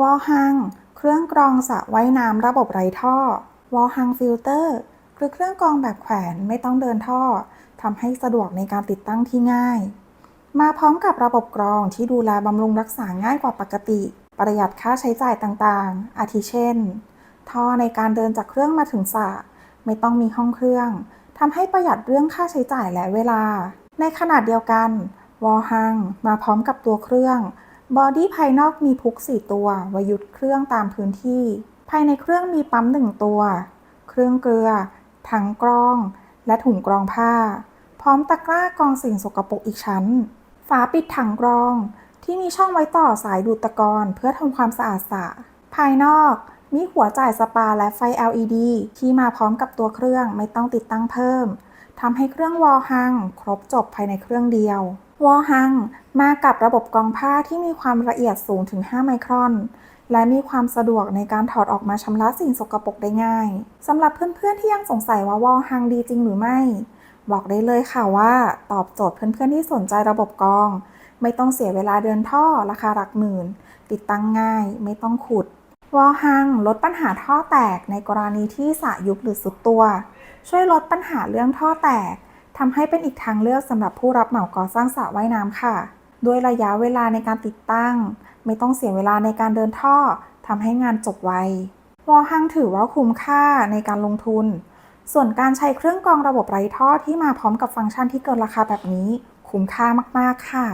วอลฮัง เครื่องกรองสระว่ายน้ำระบบไร้ท่อ วอลฮังฟิลเตอร์ คือเครื่องกรองแบบแขวนไม่ต้องเดินท่อ ทำให้สะดวกในการติดตั้งที่ง่าย มาพร้อมกับระบบกรองที่ดูแลบำรุงรักษาง่ายกว่าปกติ ประหยัดค่าใช้จ่ายต่างๆ อาทิเช่น ท่อในการเดินจากเครื่องมาถึงสระไม่ต้องมีห้องเครื่องทำให้ประหยัดเรื่องค่าใช้จ่ายและเวลา ในขนาดเดียวกัน วอลฮัง มาพร้อมกับตัวเครื่อง บอดี้ภายนอกมีพุก 4 ตัวไว้ยุดเครื่องตามพื้นที่ ภายในเครื่องมีปั๊ม 1 ตัว เครื่องเกลือ ถังกรอง และถุงกรองผ้า พร้อมตะกร้ากรองสิ่งสกปรกอีกชั้น ฝาปิดถังกรองที่มีช่องไว้ต่อสายดูดตะกอนเพื่อทำความสะอาดสระภายนอกมีหัวจ่ายสปาและไฟ LED ที่มาพร้อมกับตัวเครื่องไม่ต้องติดตั้งเพิ่มทำให้เครื่องวอลฮังครบจบภายในเครื่องเดียว วอลฮัง มากับระบบกองผ้าที่มีความละเอียดสูงถึง 5 ไมครอน และมีความสะดวกในการถอดออกมาชำระสิ่งสกปรกได้ง่าย สำหรับเพื่อนๆที่ยังสงสัยว่าวอลฮังดีจริงหรือไม่ บอกได้เลยค่ะว่า ตอบโจทย์เพื่อนๆที่สนใจระบบกอง ไม่ต้องเสียเวลาเดินท่อราคาหลักหมื่น ติดตั้งง่าย ไม่ต้องขุด วอลฮังลดปัญหาท่อแตกในกรณีที่สะยุบหรือสุดตัว ช่วยลดปัญหาเรื่องท่อแตก ทำให้เป็นอีกทางเลือกสำหรับผู้รับเหมาก่อสร้างสระว่ายน้ำค่ะ ด้วยระยะเวลาในการติดตั้ง ไม่ต้องเสียเวลาในการเดินท่อทำให้งานจบไววอลฮังถือว่าคุ้มค่าในการลงทุน ส่วนการใช้เครื่องกรองระบบไร้ท่อที่มาพร้อมกับฟังก์ชันที่เกินราคาแบบนี้ คุ้มค่ามากๆค่ะ